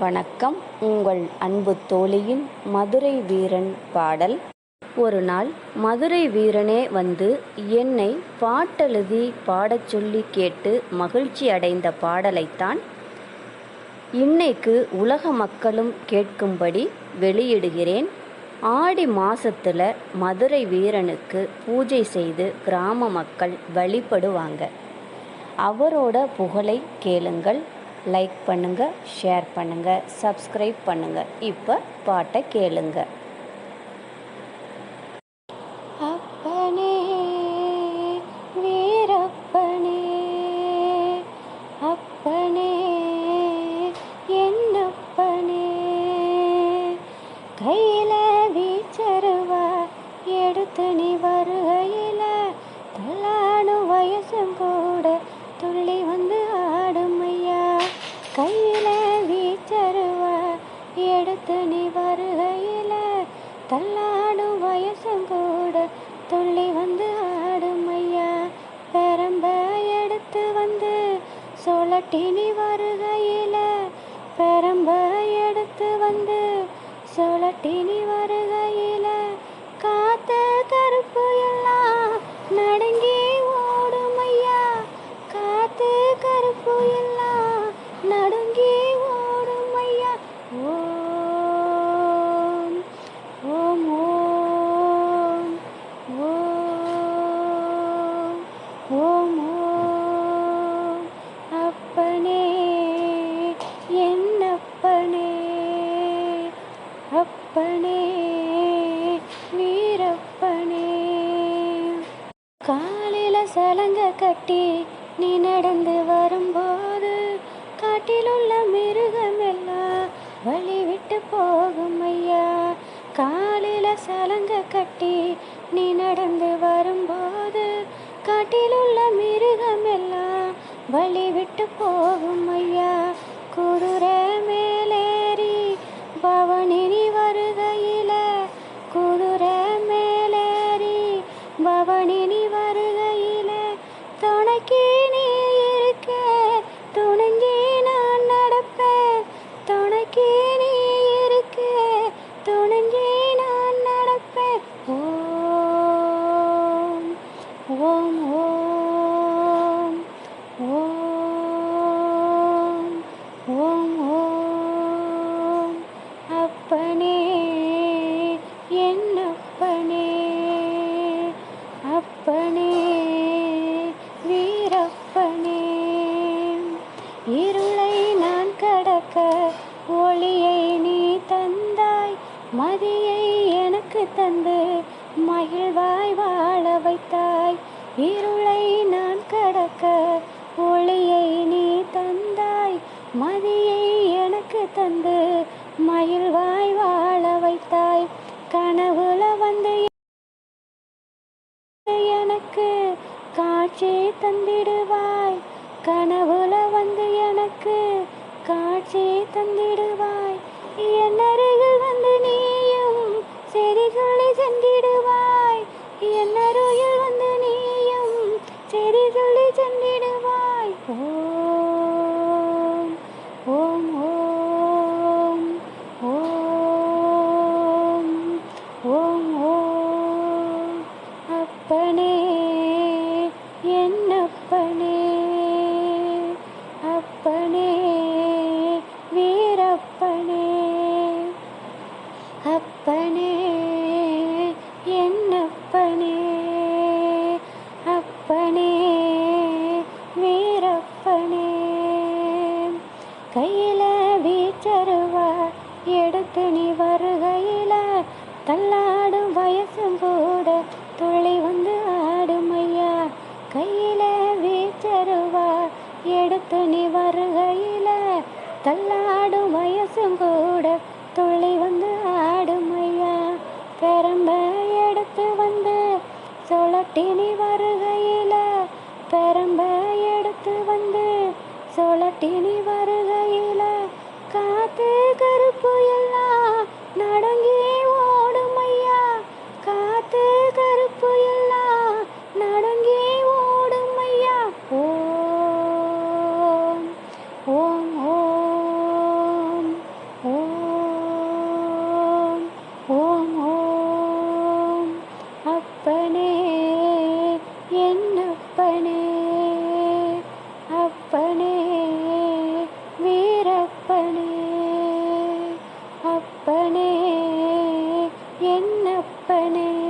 வணக்கம். உங்கள் அன்பு தோழியின் மதுரை வீரன் பாடல். ஒரு நாள் மதுரை வீரனே வந்து என்னை பாட்டெழுதி பாடச் சொல்லி கேட்டு மகிழ்ச்சி அடைந்த பாடலைத்தான் இன்னைக்கு உலக மக்களும் கேட்கும்படி வெளியிடுகிறேன். ஆடி மாசத்துல மதுரை வீரனுக்கு பூஜை செய்து கிராம மக்கள் வழிபடுவாங்க. அவரோட புகழை கேளுங்கள். லைக் பண்ணுங்க ஷேர் பண்ணுங்க சப்ஸ்கிரைப் பண்ணுங்க. இப்போ பாட்டை கேளுங்க. அப்பனே வீரப்பனே அப்பனே என்னப்பனே கையில வீச்சருவா எடுத்து நீ வருகையில தள்ளாடும் வயசும் கூட துள்ளி வந்து கையில் வீச்சருவ எடுத்து நீ வருகையில் தள்ளாடும் வயசும் கூட துள்ளி வந்து ஆடும் ஐயா. பெரம்ப எடுத்து வந்து சொலட்டி நீ வருகையில் பெரம்ப எடுத்து வந்து சொலட்டி நீ வருகையில் காலில சலங்க கட்டி நீ நடந்து வரும்போது காட்டிலுள்ள மிருகமெல்லாம் வழி விட்டு போகும் ஐயா. காலில சலங்க கட்டி நீ நடந்து வரும்போது காட்டிலுள்ள மிருகமெல்லாம் வழி விட்டு போகும் ஐயா. தந்து மகிழ்வாய் வாழ வைத்தாய். இருளை நான் கடக்க ஒளியை நீ தந்தாய். மதியை எனக்கு தந்து மகிழ்வாய் வாழ வைத்தாய். கனவுல வந்து எனக்கு காட்சி தந்திடுவாய். கனவுல வந்து எனக்கு காட்சி தந்திடுவாய். என் அப்பனே அப்பனே வீரப்பனே. கையில வீச்சருவா எடுத்து நீ வருகையில தள்ளாடும் வயசும் கூட துள்ளி வந்து ஆடும் ஐயா. கையில வீச்சருவா எடுத்து நீ வருகையில தள்ளாடும் வயசும் கூட துள்ளி வந்து ஆடும் ஐயா. பெரம்ப பட்டினி வருகையில் பெரம்ப எடுத்து வந்து சொலட்டி வருகை. என்னப்பனே